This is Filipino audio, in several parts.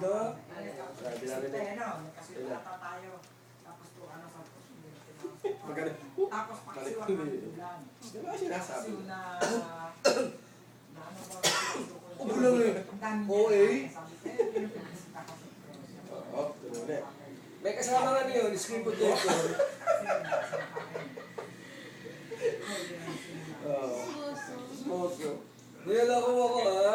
dito. Sabi namin eh. Ano, nagkasulata tayo. Tapos to, ano, sa Magkano? Tapos pakisiwa Balik. ng bulan. Di ba sinasabi? Kasi na, na ano ba, Ano lang eh. Ang dami niya. Oo eh. Sabi ko, eh, pinapagkasita kasi. Oo, tunod eh. May kasama nga niyo, screen protector. Oo. Smoso. Nilala ko mo ako ha?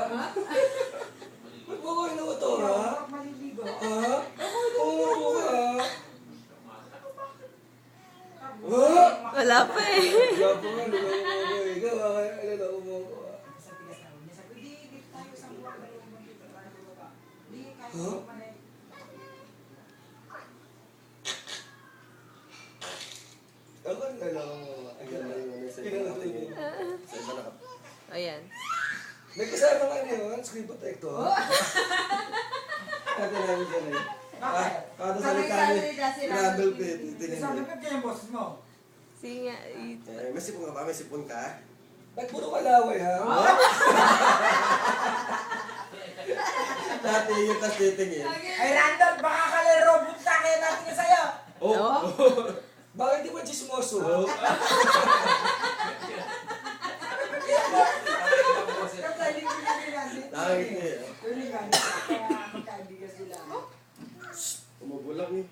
Ba't mo ko inuto ha? Huwag maliligo. Ha? Ako inuto mo ka ha? Ha? Wala pa eh. Wala po nga, nilala mo ako eh. Ikaw ha? Nilala mo ako ha? Sa tigas na ulo. Sabi, di, dito tayo sa buwan. dalawang buwan dito tayo bumaba." Di, kahit Huh? Ako nilala mo ha? Ang ganda yung ano sa ko yun. Sa iba naka... Ayan. May kasama nga niyo, screen protector. Kata namin dyan eh. Bakit? Gravel pit. Sabi ko kaya boss mo. Sige nga. ito. Eh, May sipon ka ba? May sipon ka? Ba't puro kalaway ha? Dati yung tas titingin. Ay, Randall, baka kalero. Bunta kaya natin yung sa'yo. Oh. Bakit di ba chismoso? Nandito. Nakakit niya eh. Umubulang eh.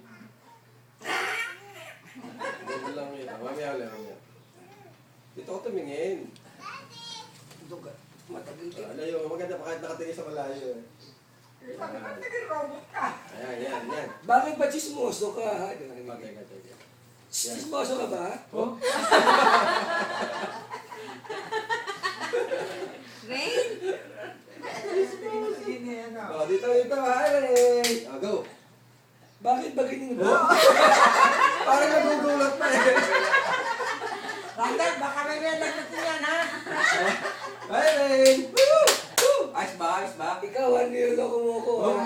Ah, Mamaya ulit, mamaya. Dito ako tumingin. Matagal ka. Ah, Layo, maganda pa kahit nakatingin sa malayo eh. Sabi ko, naging robot ka. Ayan, yan, yan. Bakit ba chismoso ka ha? Patay ka, ka. Chismoso ka ba? Oh? Rain? Sige niya, ano. Oh, dito, dito. Hi. Oh, go. Bakit ba ganyan mo? Parang nagugulat pa eh. Randall, baka may may nagdating yan, ha? Ray. Woo! Woo! Ayos ba? Ayos ba? Ikaw, ano yung loko mo ko ha?